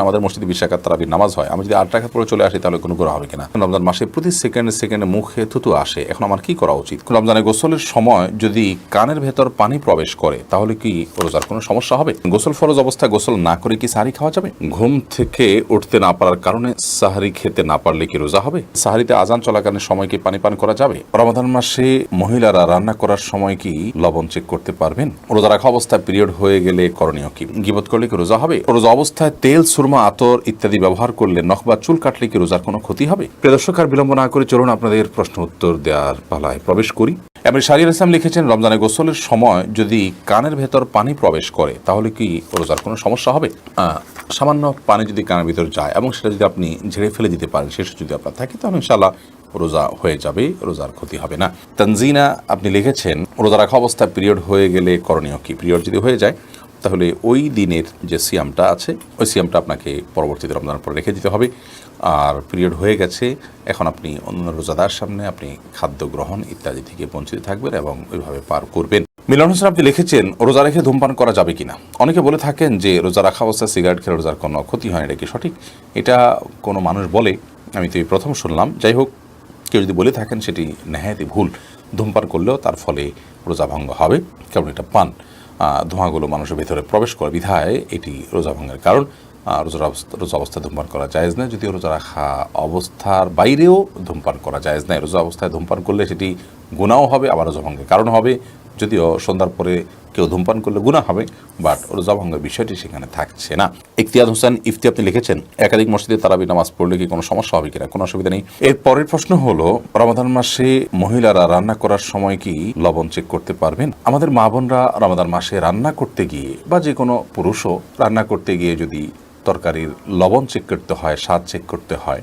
আমাদের মসজিদে বিশ রাকাত তারাবির নামাজ হয়। আমি যদি আট রাখাত পরে চলে আসি, তাহলে কোনো গুণা হবে কিনা? রমজান মাসে প্রতি সেকেন্ডে সেকেন্ডে মুখে থুতু আসে। এখন আমার কি করা উচিত? রমজানের গোসলের সময় যদি কানের ভেতর পানি প্রবেশ করে, তাহলে কি রোজার কোনো সমস্যা হবে? গোসল ফরজ অবস্থায় গোসল না করে কি সাহারি খাওয়া যাবে? ঘুম থেকে উঠতে না পারার কারণে সাহারি খেতে না পারলে কি রোজা হবে? সাহারিতে আজান চলাকালীন সময় কি পানি পান করা যাবে? রমাদান মাসে মহিলারা রান্না করার সময় কি লবণ চেক করতে পারবেন? রোজা রাখা অবস্থায় পিরিয়ড হয়ে গেলে করণীয় কি? গিবত করলে কি রোজা হবে? রোজা অবস্থায় তেল সুরমা আতর ইত্যাদি ব্যবহার করলে নখ বা চুল কাটলে কি রোজার কোনো ক্ষতি হবে? প্রিয় আর বিলম্ব না করে চলুন আপনাদের প্রশ্ন উত্তর দেওয়ার পালায় প্রবেশ করি। এমনি শারির ইসলাম লিখেছেন, রমজানে গোসলের সময় যদি কানের ভেতর পানি প্রবেশ করে, তাহলে কি রোজার কোনো সমস্যা হবে? সামান্য পানি যদি কানের ভিতর যায় এবং সেটা যদি আপনি ঝেড়ে ফেলে দিতে পারেন শেষে যদি আপনার থাকে, তাহলে ইনশাল্লাহ রোজা হয়ে যাবে, রোজার ক্ষতি হবে না। তানজিনা আপনি লিখেছেন, রোজা রাখা অবস্থায় পিরিয়ড হয়ে গেলে করণীয় কি? পিরিয়ড যদি হয়ে যায় তাহলে ওই দিনের যে সিয়ামটা আছে, ওই সিয়ামটা আপনাকে পরবর্তীতে রমজানের পরে রেখে দিতে হবে। আর পিরিয়ড হয়ে গেছে, এখন আপনি অন্য রোজাদার সামনে আপনি খাদ্য গ্রহণ ইত্যাদি থেকে বঞ্চিত থাকবেন এবং ওইভাবে পার করবেন। মিলন হোসেন, আপনি লিখেছেন, রোজা রেখে ধূমপান করা যাবে কিনা? অনেকে বলে থাকেন যে, রোজা রাখা অবস্থায় সিগারেট খেলে রোজার কোনো ক্ষতি হয় এটা কি সঠিক? এটা কোনো মানুষ বলে, আমি তো প্রথম শুনলাম। যাই হোক, কেউ যদি বলে থাকেন সেটি নেহায়তি ভুল। ধূমপান করলেও তার ফলে রোজা ভঙ্গ হবে কারণ এটা পান। ধোঁয়াগুলো মানুষের ভেতরে প্রবেশ করে বিধায় এটি রোজা ভাঙার কারণ। রোজার অবস্থা রোজা অবস্থায় ধূমপান করা যায়জ না যদিও রোজা রাখা অবস্থার বাইরেও ধূমপান করা যায়জ নাই রোজা অবস্থায় ধূমপান করলে সেটি গুণাও হবে, আবার রোজা ভঙ্গের কারণ হবে। যদিও সন্ধ্যার পরে কেউ ধূমপান করলে গুণা হবে বাট রোজা ভঙ্গের বিষয়টি সেখানে থাকছে না। ইফতিয়াদ হোসেন, ইফতি আপনি লিখেছেন, একাধিক মসজিদে তারাবি নামাজ পড়লে কি কোনো সমস্যা হবে কিনা? কোনো অসুবিধা নেই। এর পরের প্রশ্ন হলো, রমাদান মাসে মহিলারা রান্না করার সময় কি লবণ চেক করতে পারবেন? আমাদের মা বোনরা রমাদান মাসে রান্না করতে গিয়ে, বা যে কোনো পুরুষও রান্না করতে গিয়ে যদি তরকারির লবণ চেক করতে হয়, স্বাদ চেক করতে হয়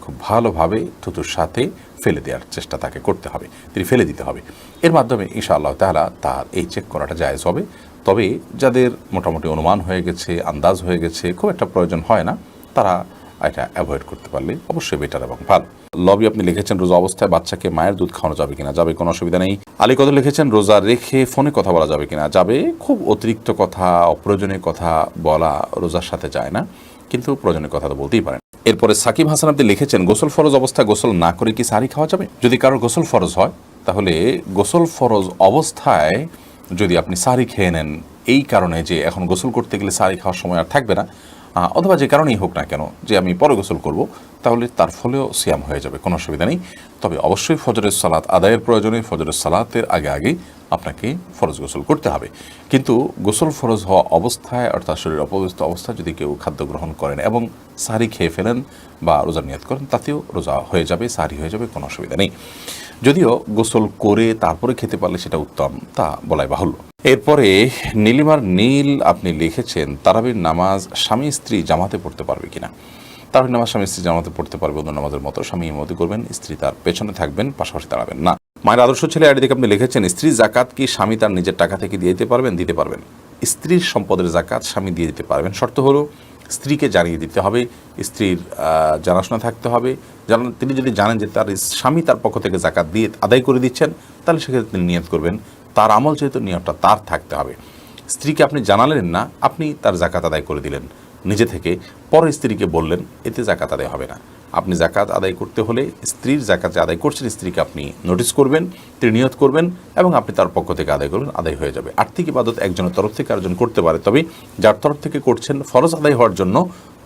খুব ভালোভাবে থুতুর সাথে ফেলে দেওয়ার চেষ্টা তাকে করতে হবে। তিনি ফেলে দিতে হবে। এর মাধ্যমে ইনশাআল্লাহ তাহলা তার এই চেক করাটা জায়েজ হবে। তবে যাদের মোটামুটি অনুমান হয়ে গেছে, আন্দাজ হয়ে গেছে, খুব একটা প্রয়োজন হয় না, তারা এটা অ্যাভয়েড করতে পারলে অবশ্যই বেটার এবং ভালো। লবি আপনি লিখেছেন, রোজা অবস্থায় বাচ্চাকে মায়ের দুধ খাওয়ানো যাবে কিনা? যাবে, কোনো অসুবিধা নেই। আলী কত লিখেছেন, রোজা রেখে ফোনে কথা বলা যাবে কিনা? যাবে, খুব অতিরিক্ত কথা, অপ্রয়োজনীয় কথা বলা রোজার সাথে যায় না। কিন্তু প্রয়োজনের কথা তো বলতেই পারেন। এরপরে সাকিব হাসান আপনি লিখেছেন, গোসল ফরজ অবস্থায় গোসল না করে কি সারি খাওয়া যাবে? যদি কারোর গোসল ফরজ হয়, তাহলে গোসল ফরজ অবস্থায় যদি আপনি সারি খেয়ে নেন, এই কারণে যে এখন গোসল করতে গেলে সারি খাওয়ার সময় আর থাকবে না অথবা যে কারণেই হোক না কেন যে আমি পরে গোসল করব, তাহলে তার ফলেও সিয়াম হয়ে যাবে, কোনো অসুবিধা নেই। তবে অবশ্যই ফজরের সালাত আদায়ের প্রয়োজনে ফজরের সালাতের আগে আগে আপনাকে ফরজ গোসল করতে হবে। কিন্তু গোসল ফরজ হওয়া অবস্থায়, অর্থাৎ শরীর অপবিত্র অবস্থায় যদি কেউ খাদ্য গ্রহণ করেন এবং সারি খেয়ে ফেলেন বা রোজা নিয়ত করেন, তাতেও রোজা হয়ে যাবে সারি হয়ে যাবে, কোনো অসুবিধা নেই। যদিও গোসল করে তারপরে খেতে পারলে সেটা উত্তম, তা বলাই বাহুল্য। এরপরে নীলিমার নীল আপনি লিখেছেন, তারাবির নামাজ স্বামী স্ত্রী জামাতে পড়তে পারবে কিনা? তারাবির নামাজ স্বামী স্ত্রী জামাতে পড়তে পারবে, অন্য নামাজের মতো স্বামী ইমতি করবেন, স্ত্রী তার পেছনে থাকবেন, পাশাপাশি দাঁড়াবেন না। মায়ের আদর্শ ছেলে আইডি আপনি লিখেছেন, স্ত্রী জাকাত কি স্বামী তার নিজের টাকা থেকে দিয়ে দিতে পারবেন? দিতে পারবেন। স্ত্রীর সম্পদের জাকাত স্বামী দিয়ে দিতে পারবেন। শর্ত হলো স্ত্রীকে জানিয়ে দিতে হবে, স্ত্রীর জানাশোনা থাকতে হবে। জানান তিনি যদি জানেন যে তার স্বামী তার পক্ষ থেকে জাকাত দিয়ে আদায় করে দিচ্ছেন, তাহলে সেক্ষেত্রে তিনি নিয়ত করবেন। তার আমল যেহেতু নিয়তটা তার থাকতে হবে। স্ত্রীকে আপনি জানালেন না, আপনি তার জাকাত আদায় করে দিলেন। নিজে থেকে পরে স্ত্রীকে বললেন, এতে জাকাত আদায় হবে না। আপনি জাকাত আদায় করতে হলে স্ত্রীর জাকাত আদায় করছেন, স্ত্রীকে আপনি নোটিস করবেন, তিনি করবেন এবং আপনি তার পক্ষ থেকে আদায় করবেন, আদায় হয়ে যাবে। আর্থিক ইবাদত একজনের তরফ থেকে আরেকজন করতে পারে, তবে যার তরফ থেকে করছেন, ফরজ আদায় হওয়ার জন্য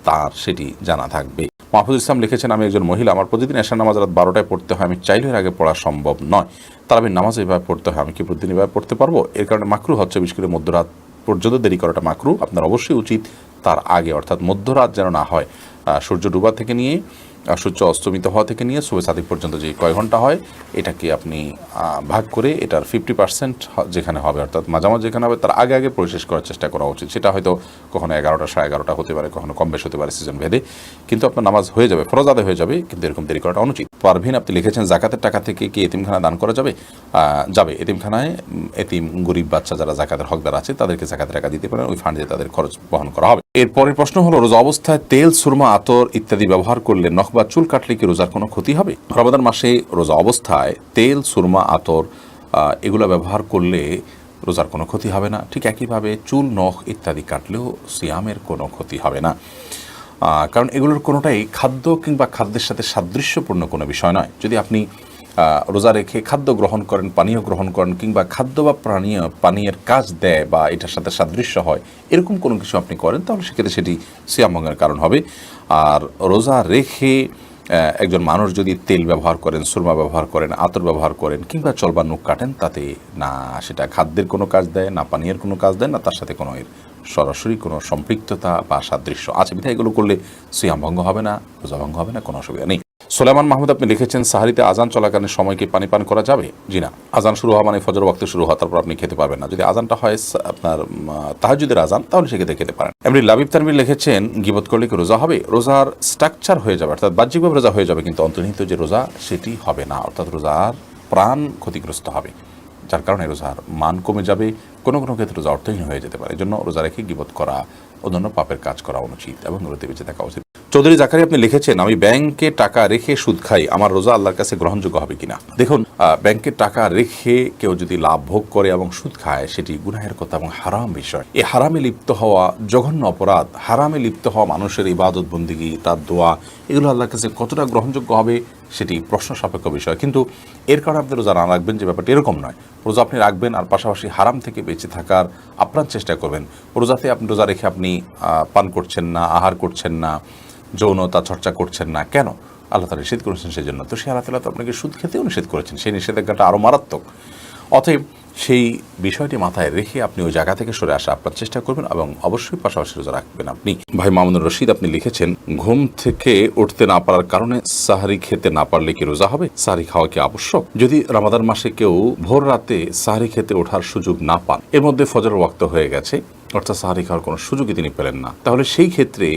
তার সেটি জানা থাকবে। মাহফুজ ইসলাম লিখেছেন, আমি একজন মহিলা, আমার প্রতিদিন এশার নামাজ রাত বারোটায় পড়তে হয়, আমি চাইলে আগে পড়া সম্ভব নয়। তার আমি নামাজ এভাবে পড়তে হয়, আমি কি প্রতিদিন এভাবে পড়তে পারব? এর কারণে মাকরু হচ্ছে, বিশেষ করে মধ্যরাত পর্যন্ত দেরি করাটা মাকরু। আপনার অবশ্যই উচিত তার আগে, অর্থাৎ মধ্যরাত যেন না হয়। সূর্য ডুবা থেকে নিয়ে সূর্য অস্তমিত হওয়া থেকে নিয়ে সুবে সাদিক পর্যন্ত যে কয় ঘণ্টা হয়, এটাকে আপনি ভাগ করে এটার ফিফটি পার্সেন্ট যেখানে হবে, অর্থাৎ মাঝামাঝি যেখানে হবে, তার আগে আগে পরিশেষ করার চেষ্টা করা উচিত। সেটা হয়তো কখনো এগারোটা সাড়ে এগারোটা হতে পারে, কখনো কম বেশ হতে পারে সিজন ভেদে। কিন্তু আপনার নামাজ হয়ে যাবে, ফরজ হয়ে যাবে, কিন্তু এরকম দেরি করাটা অনুচিত। পারভিন, আপনি লিখেছেন, জাকাতের টাকা থেকে কি এতিমখানা দান করা যাবে? যাবে। এতিমখানায় এতিম, গরিব বাচ্চা যারা জাকাতের হকদার আছে, তাদেরকে জাকাতের টাকা দিতে পারেন, ওই ফান্ডে তাদের খরচ বহন করা হবে। এরপরের প্রশ্ন হলো, রোজা অবস্থায় তেল, সুরমা, আতর ইত্যাদি ব্যবহার করলে নখ বা চুল কাটলে কি রোজার কোনো ক্ষতি হবে? রমাদান মাসে রোজা অবস্থায় তেল, সুরমা, আতর এগুলো ব্যবহার করলে রোজার কোনো ক্ষতি হবে না। ঠিক একইভাবে চুল, নখ ইত্যাদি কাটলেও সিয়ামের কোনো ক্ষতি হবে না। কারণ এগুলোর কোনোটাই খাদ্য কিংবা খাদ্যের সাথে সাদৃশ্যপূর্ণ কোনো বিষয় নয়। যদি আপনি রোজা রেখে খাদ্য গ্রহণ করেন, পানীয় গ্রহণ করেন কিংবা খাদ্য বা পানীয়, পানীয়ের কাজ দেয় বা এটার সাথে সাদৃশ্য হয়, এরকম কোনো কিছু আপনি করেন, তাহলে সেক্ষেত্রে সেটি সিয়ামভঙ্গের কারণ হবে। আর রোজা রেখে একজন মানুষ যদি তেল ব্যবহার করেন, সুরমা ব্যবহার করেন, আতর ব্যবহার করেন কিংবা চলবা নুক কাটেন, তাতে না সেটা খাদ্যের কোনো কাজ দেয়, না পানীয়ের কোনো কাজ দেয়, না তার সাথে কোনো এর সরাসরি কোনো সম্পৃক্ততা বা সাদৃশ্য আছে। বিধায় এগুলো করলে সিয়াম ভঙ্গ হবে না, রোজা ভঙ্গ হবে না, কোনো অসুবিধা নেই। সোলেমান মাহমুদ, আপনি লিখেছেন, সাহারিতে আজান চলাকালীন সময় কি পানি পান করা যাবে? জি না। আজান শুরু হওয়া মানে ফজর ওয়াক্ত শুরু হওয়া, তারপর আপনি খেতে পারবেন না। যদি আজানটা হয় আপনার তাহাজুদের আজান তাহলে সেক্ষেত্রে খেতে পারেন। এমনি লাবিব তানবির লিখেছেন, গিবত করলে কি রোজা হবে? রোজার স্ট্রাকচার হয়ে যাবে, অর্থাৎ বাহ্যিকভাবে রোজা হয়ে যাবে, কিন্তু অন্তর্নিহিত যে রোজা, সেটি হবে না। অর্থাৎ রোজার প্রাণ ক্ষতিগ্রস্ত হবে, যার কারণে রোজার মান কমে যাবে। কোনো কোনো ক্ষেত্রে রোজা অর্থহীন হয়ে যেতে পারে। এজন্য রোজা রেখে গিবত করা, অন্যান্য পাপের কাজ করা অনুচিত এবং রোদে বেঁচে থাকা উচিত। চৌধুরী জাকারি আপনি লিখেছেন, আমি ব্যাংকে টাকা রেখে সুদ খাই, আমার রোজা আল্লাহর কাছে গ্রহণযোগ্য হবে কিনা? দেখুন ব্যাংকে টাকা রেখে কেউ যদি লাভ ভোগ করে এবং সুদ খায়, সেটি গুনাহের কথা এবং হারাম বিষয়। এই হারামে লিপ্ত হওয়া জঘন্য অপরাধ, হারামে লিপ্ত হওয়া মানুষের ইবাদত, বন্দিগি, তার দোয়া, এগুলো আল্লাহর কাছে কতটা গ্রহণযোগ্য হবে? সেটি প্রশ্ন সাপেক্ষ বিষয়। কিন্তু এর কারণে আপনারা না রাখবেন যে ব্যাপারটি এরকম নয়। রোজা আপনি রাখবেন আর পাশাপাশি হারাম থেকে বেঁচে থাকার আপ্রাণ চেষ্টা করবেন। রোজাতে আপনি রোজা রেখে আপনি পান করছেন না, আহার করছেন না যৌনতা চর্চা করছেন না, কেন? আল্লাহ তালা নিষেধ করেছেন সেই জন্য তো সে আল্লাহ তালা তো আপনাকে সুদ খেতেও নিষেধ করেছেন। সেই নিষেধাজ্ঞাটা আরও মারাত্মক। অতএব সেই বিষয়টি মাথায় রেখে আপনি ওই জায়গা থেকে সরে আসা আপনার চেষ্টা করবেন এবং অবশ্যই পাশাপাশি রোজা রাখবেন। আপনি ভাই মামুনুর রশিদ, আপনি লিখেছেন, ঘুম থেকে উঠতে না পারার কারণে সাহারি খেতে না পারলে কি রোজা হবে? সাহারি খাওয়া কি আবশ্যক? যদি রামাদান মাসে কেউ ভোর রাতে সাহারি খেতে ওঠার সুযোগ না পান, এর মধ্যে ফজর ওয়াক্ত হয়ে গেছে, অর্থাৎ সাহারি খাওয়ার কোনো সুযোগই তিনি পেলেন না। তাহলে সেই ক্ষেত্রে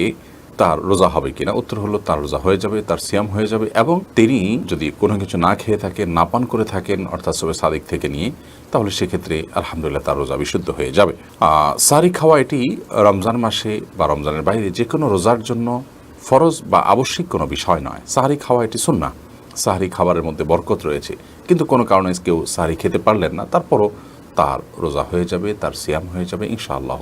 তার রোজা হবে কিনা? উত্তর হলো তার রোজা হয়ে যাবে, তার সিয়াম হয়ে যাবে এবং তিনি যদি কোনো কিছু না খেয়ে থাকেন না পান করে থাকেন, অর্থাৎ সবে সাদিক থেকে নিয়ে, তাহলে সেক্ষেত্রে আলহামদুলিল্লাহ তার রোজা বিশুদ্ধ হয়ে যাবে। সারি খাওয়া এটি রমজান মাসে বা রমজানের বাইরে যে কোনো রোজার জন্য ফরজ বা আবশ্যিক কোনো বিষয় নয়। সাহারি খাওয়া এটি সুন্না সাহারি খাবারের মধ্যে বরকত রয়েছে। কিন্তু কোনো কারণে কেউ সাহারি খেতে পারলেন না, তারপরও তার রোজা হয়ে যাবে, তার সিয়াম হয়ে যাবে ইনশাআল্লাহ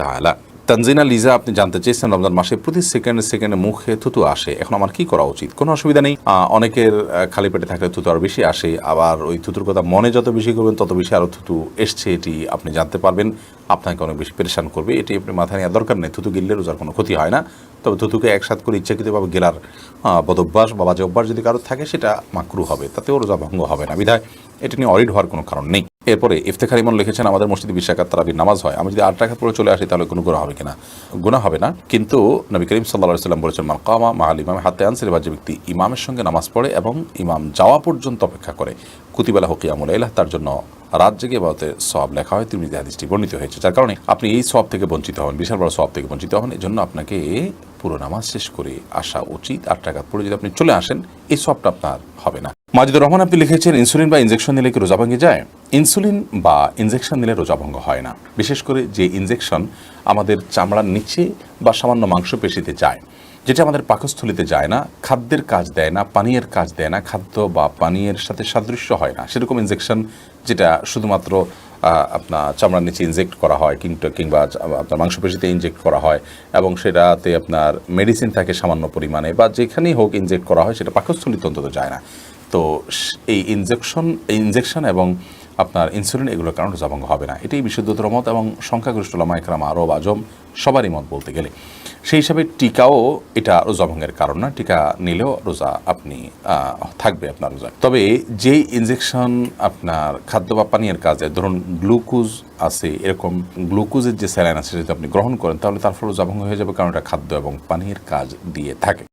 তাআলা। তানজিনা লিজা, আপনি জানতে চেয়েছেন রমজান মাসে প্রতি সেকেন্ডে সেকেন্ডে মুখে থুতু আসে। এখন আমার কি করা উচিত? কোনো অসুবিধা নেই। অনেকের খালি পেটে থাকলে থুতু আরও বেশি আসে। আবার ওই থুতুর কথা মনে যত বেশি করবেন, তত বেশি আরও থুতু এসছে। এটি আপনি জানতে পারবেন। আপনাকে অনেক বেশি পেরেশান করবে। এটি আপনি মাথায় নেওয়ার দরকার নেই। থুতু গিললে রোজার কোনো ক্ষতি হয় না। তবে থুতুকে একসাথ করে ইচ্ছাকৃতভাবে গেলার বদভ্যাস বা বাজে অভ্যাস যদি কারোর থাকে, সেটা মাকরু হবে। তাতেও রোজা ভঙ্গ হবে না। বিধায় এটি নিয়ে অরিড হওয়ার কোনো কারণ নেই। এরপরে ইফতেখার ইমন লিখেছেন, আমাদের মসজিদে বিশাখাত তারাবির নামাজ হয়। আমি যদি আট টাকা পরে চলে আসি, তাহলে কোনো গুণা হবে কিনা? গুণা হবে না। কিন্তু নবী করিম সাল্লাহ সাল্লাম বলেছেন মাকামা মাহাল ইমামে হাতে আনসির বা যে ব্যক্তি ইমামের সঙ্গে নামাজ পড়ে এবং ইমাম যাওয়া পর্যন্ত অপেক্ষা করে। কুতিবেলা হকিয়ামুল এলাহ তার জন্য রাত জেগে বাবতে সব লেখা হয়। তিনি হাদিসটি বর্ণিত হয়েছে। যার কারণে আপনি এই সব থেকে বঞ্চিত হন, বিশাল বড় সব থেকে বঞ্চিত হন। এই জন্য আপনাকে পুরো নামাজ শেষ করে আসা উচিত। আট টাকা পরে যদি আপনি চলে আসেন, এই সবটা আপনার হবে না। মাজিদুর রহমান আপনি লিখেছেন, ইনসুলিন বা ইঞ্জেকশন নিলে কি রোজা ভেঙে যায়? ইনসুলিন বা ইনজেকশন নিলে রোজা ভঙ্গ হয় না। বিশেষ করে যে ইনজেকশন আমাদের চামড়ার নিচে বা সামান্য মাংসপেশিতে যায়, যেটা আমাদের পাকস্থলিতে যায় না, খাদ্যের কাজ দেয় না, পানীয়ের কাজ দেয় না, খাদ্য বা পানীয়ের সাথে সাদৃশ্য হয় না। সেরকম ইনজেকশন যেটা শুধুমাত্র আপনার চামড়ার নিচে ইনজেক্ট করা হয় কিন্তু কিংবা আপনার মাংসপেশিতে ইনজেক্ট করা হয়, এবং সেটাতে আপনার মেডিসিন থাকে সামান্য পরিমাণে, বা যেখানেই হোক ইনজেক্ট করা হয়, সেটা পাকস্থলিতে অন্তত যায় না। তো এই ইনজেকশন ইনজেকশন এবং আপনার ইনসুলিন এগুলোর কারণে রোজাভঙ্গ হবে না। এটাই বিশুদ্ধতর মত এবং সংখ্যাগরিষ্ঠ লামাইকরাম আরব আজম সবারই মত বলতে গেলে। সেই হিসাবে টিকাও এটা রোজাভঙ্গের কারণ না। টিকা নিলেও রোজা আপনি থাকবে আপনার রোজা তবে যেই ইনজেকশন আপনার খাদ্য বা পানীয়ের কাজে, ধরুন গ্লুকোজ আছে, এরকম গ্লুকোজের যে স্যালাইন আছে যদি আপনি গ্রহণ করেন, তাহলে তার রোজাভঙ্গ হয়ে যাবে, কারণ এটা খাদ্য এবং পানীয়ের কাজ দিয়ে থাকে।